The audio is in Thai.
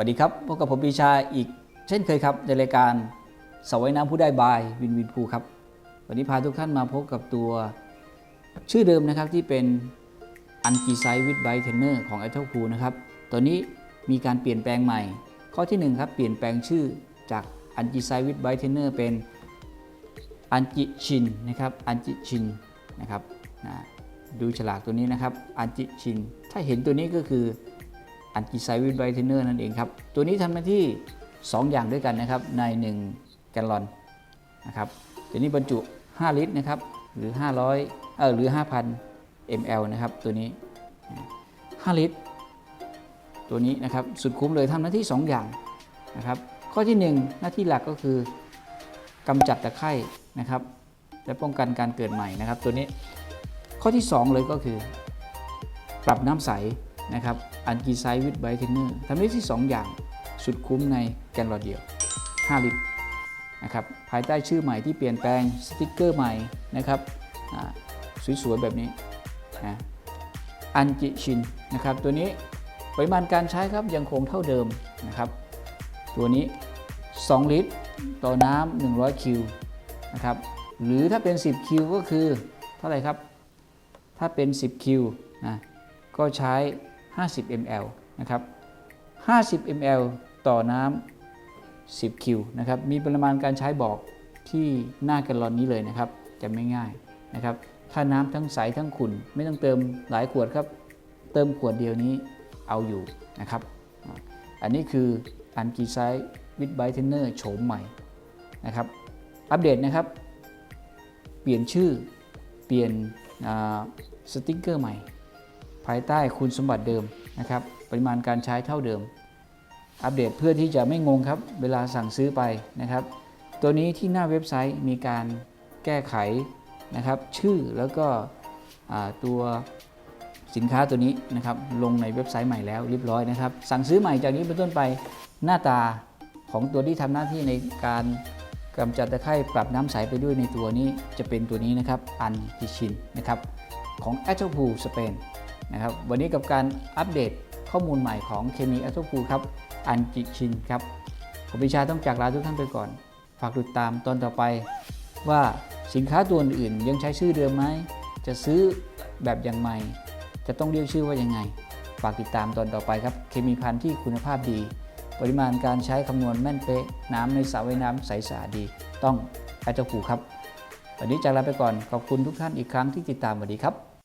วัสดีครับพบกับผมปีชาอีกเช่นเคยครับ ในรายการสวัยน้ำผู้ได้บายวินวินภูครับ วันนี้พาทุกท่านมาพบกับตัวชื่อเดิมนะครับที่เป็นอันกีไซวิดไบเทนเนอร์ของไอเทลพูนะครับตัวนี้มีการเปลี่ยนแปลงใหม่ ข้อที่หนึ่งครับเปลี่ยนแปลงชื่อจากอันกีไซวิดไบเทนเนอร์เป็นอันจิชินนะครับอันจิชินนะครับนะดูฉลากตัวนี้นะครับอันจิชิน ถ้าเห็นตัวนี้ก็คือ อันติไซวิดไบเทนเนอร์นั่นเองครับ ตัวนี้ทำหน้าที่ 2 อย่างด้วยกันนะครับ ใน 1 แกลลอนนะครับตัวนี้บรรจุ 5 ลิตรนะครับ หรือ 500เออหรือ 5,000 ml นะครับ ตัวนี้ 5 ลิตร ตัวนี้นะครับ สุดคุ้มเลยทำหน้าที่ 2 อย่างนะครับ ข้อที่ 1 หน้าที่หลักก็คือกำจัดตะไคร่นะครับ และป้องกันการเกิดใหม่นะครับ ตัวนี้ ข้อที่ 2 เลยก็คือ ปรับน้ำใส นะครับอันกีไซวิดไบเทนเนอร์ทำได้ที่ 2 อย่างสุดคุ้มในแกนหลอดเดียว 5 ลิตรนะครับภายใต้ชื่อใหม่ที่เปลี่ยนแปลงสติกเกอร์ใหม่นะครับสวยๆ แบบนี้นะอันจิชินนะครับตัวนี้ปริมาณการใช้ครับยังคงเท่าเดิมนะครับตัวนี้ 2 ลิตร ต่อน้ำ100 คิวนะครับหรือถ้าเป็น 10 คิวก็คือเท่าไหร่ครับ ถ้าเป็น 10 คิวนะก็ใช้ 50 ml นะครับ50 ml ต่อน้ำ10 คิวนะครับมีปริมาณการใช้บอกที่หน้าแกลลอนนี้เลยนะครับจะไม่ง่ายนะครับถ้าน้ำทั้งใสทั้งขุ่นไม่ต้องเติมหลายขวดครับ เติมขวดเดียวนี้เอาอยู่นะครับ อันนี้คืออันกีไซส์วิดไบเทนเนอร์โฉมใหม่นะครับ อัปเดตนะครับ เปลี่ยนชื่อเปลี่ยนสติ๊กเกอร์ใหม่ ภายใต้คุณสมบัติเดิมนะครับ ปริมาณการใช้เท่าเดิม อัปเดตเพื่อที่จะไม่งงครับ เวลาสั่งซื้อไปนะครับ ตัวนี้ที่หน้าเว็บไซต์มีการแก้ไขนะครับ ชื่อแล้วก็ตัวสินค้าตัวนี้นะครับ ลงในเว็บไซต์ใหม่แล้วเรียบร้อยนะครับ สั่งซื้อใหม่จากนี้เป็นต้นไปหน้าตาของตัวที่ทำหน้าที่ในการกำจัดตะไคร่ปรับน้ำใสไปด้วยในตัวนี้จะเป็นตัวนี้นะครับอันติชินนะครับของ a t o p o o Spain น นะครับวันนี้กับการอัปเดตข้อมูลใหม่ของเคมี a t o p o o ครับอันจิชินครับผมพิชาต้องจากลาทุกท่านไปก่อน ฝากติดตามตอนต่อไป ว่าสินค้าตัวอื่นยังใช้ชื่อเดิมไหมจะซื้อแบบอย่างใหม่ จะต้องเรียกชื่อว่ายังไง ฝากติดตามตอนต่อไปครับ เคมีพันธุ์ที่คุณภาพดี ปริมาณการใช้คำนวณแม่นเป๊ะ น้ำในสระว่ายน้ำใสสะอาดดี ต้องอาจจะผูครับ วันนี้จากลาไปก่อนขอบคุณทุกท่านอีกครั้งที่ติดตามสวัสดีครับ